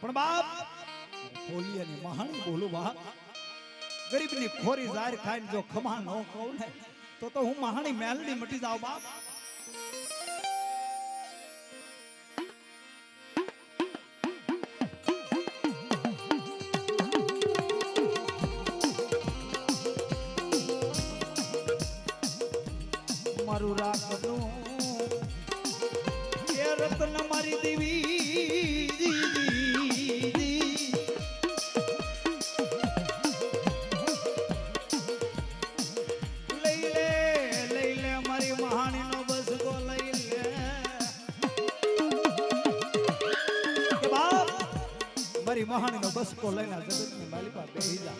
પણ બાપ બોલિયાની મહાણી બોલું બાપ ગરીબની ખોરી જાહેર ખાઈને જો ખમા ન કહું ને, તો તો હું મહાણી મેલડી મટી જાઉં બાપ. મારું રાખડું મારી મહાણીનો બસકો લઈને જગતની માલિકા બેહી જા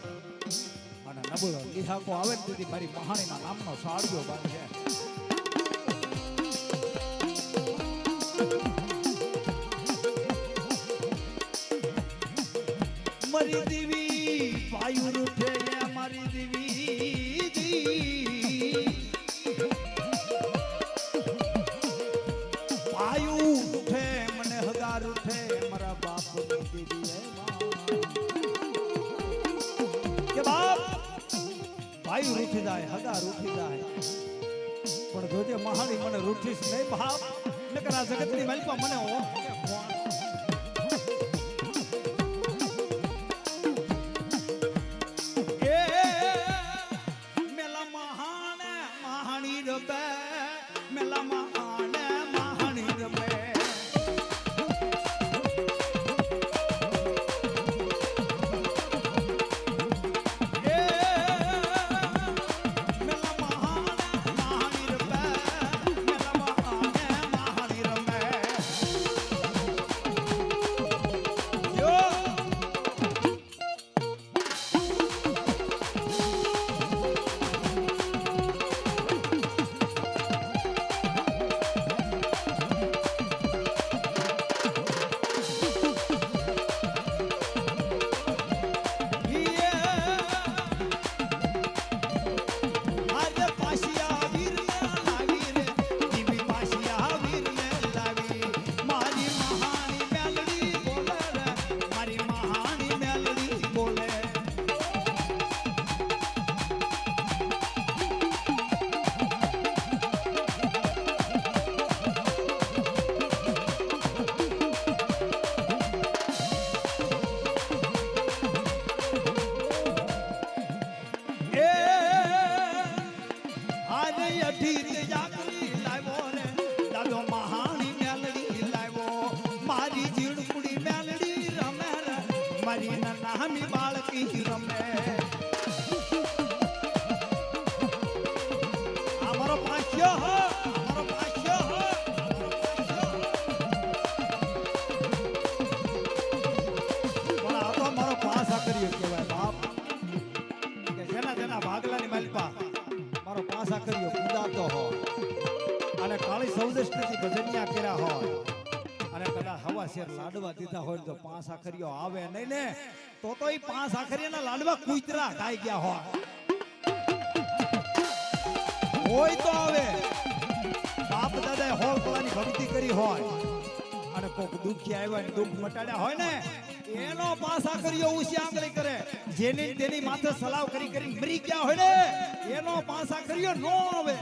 અને નબળો લિહાકો આવે ને તેથી મારી મહાણીના નામનો સાડિયો બાંધે મારી દેવી, પાયુ રૂઠે મારી દેવી. પાયુ રૂઠે, મને હગાર રૂઠે, મારા બાપ દેવી પાયુ રૂઠી જાય, હગા રૂઠી જાય. પણ જોજે મહાણી મને રૂઠીશ નહીં બાપ. નકર આ જગતની માલિકા મને ઓળખ અઢી જાગરી લાવ્યો રે. દાદો મહાણી મેલડી લાવ્યો. મારી જીડકુડી મેલડી રમે રે. મારી નાની મારો પાસા કર્યો કુદાતો હોય અને કાળી સૌદષ્ટિથી ભજનિયા કર્યા હોય. અને કદાચ હવા શેર લાડવા દીધા હોય તો પાંચ આખરીઓ આવે નહીં ને? તો તો એ પાંચ આખરીના લાડવા કુતરા ખાઈ ગયા હોય. હોય તો આવે. બાપ દાદાએ હોળ કલાની ભક્તિ કરી હોય. અને કોક દુખી આવ્યા દુઃખ મટાડ્યા હોય ને? એનો પાસા કર્યો ઉસી આંગળી કરે. જેની તેની માથે સલાવ કરી કરી મરી ગયા હોય ને, એનો પાસા કર્યો નો આવે.